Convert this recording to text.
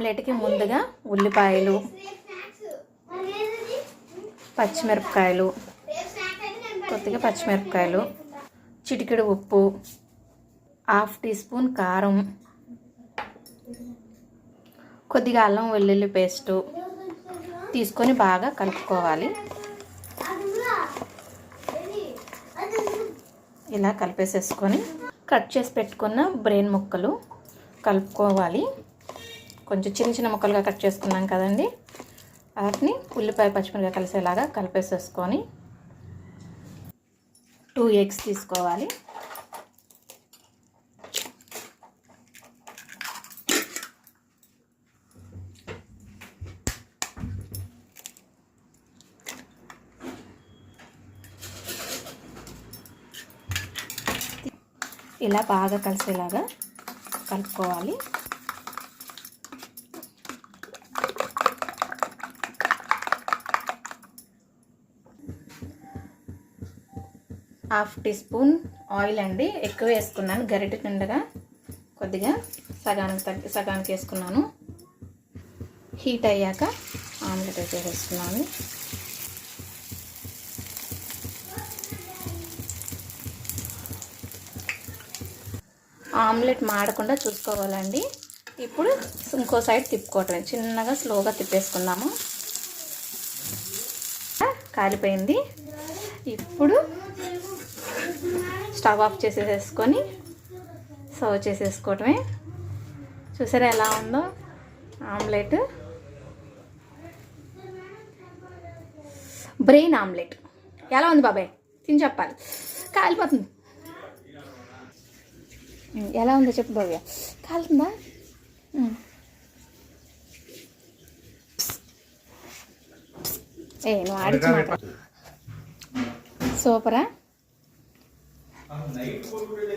ఆమ్లెట్కి ముందుగా ఉల్లిపాయలు పచ్చిమిరపకాయలు కొద్దిగా పచ్చిమిరపకాయలు చిటికెడు ఉప్పు హాఫ్ టీ స్పూన్ కారం కొద్దిగా అల్లం వెల్లుల్లి పేస్టు తీసుకొని బాగా కలుపుకోవాలి. ఇలా కలిపేసేసుకొని కట్ చేసి పెట్టుకున్న బ్రెయిన్ ముక్కలు కలుపుకోవాలి. కొంచెం చిన్న చిన్న ముక్కలుగా కట్ చేసుకున్నాం కదండి. వాటిని ఉల్లిపాయ పచ్చిమిరపకాయ కలిసేలాగా కలిపేసేసుకొని టూ ఎగ్స్ తీసుకోవాలి. ఇలా బాగా కలిసేలాగా కలుపుకోవాలి. హాఫ్ టీ స్పూన్ ఆయిల్ అండి. ఎక్కువ వేసుకున్నాను. గరిటె నిండగా కొద్దిగా సగానికి తగ్గి సగానికి వేసుకున్నాను. హీట్ అయ్యాక ఆమ్లెట్ అయితే వేసుకున్నాను. ఆమ్లెట్ మాడకుండా చూసుకోవాలండి. ఇప్పుడు ఇంకో సైడ్ తిప్పుకోవట్లేదు చిన్నగా స్లోగా తిప్పేసుకుందాము. కాలిపోయింది. ఇప్పుడు స్టవ్ ఆఫ్ చేసేసుకొని సర్వ్ చేసేసుకోవటమే. చూసారా ఎలా ఉందో? ఆమ్లెట్. Brain omelette. ఎలా ఉంది బాబాయ్? తిని చెప్పాలి. కాలిపోతుంది. ఎలా ఉందో చెప్పు భవ్య. కాలుతుందా? ఏ నువ్వు ఆడిచి సూపరా?